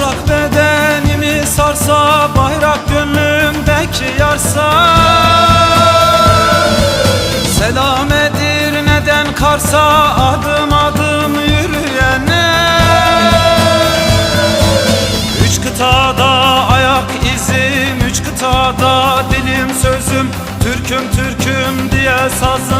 Toprak bedenimi sarsa Bayrak gönlümdeki yarsa. Selam edir neden Kars'a Adım adım yürüyene. Üç kıtada ayak izim Üç kıtada dilim sözüm Türküm Türküm diye sazım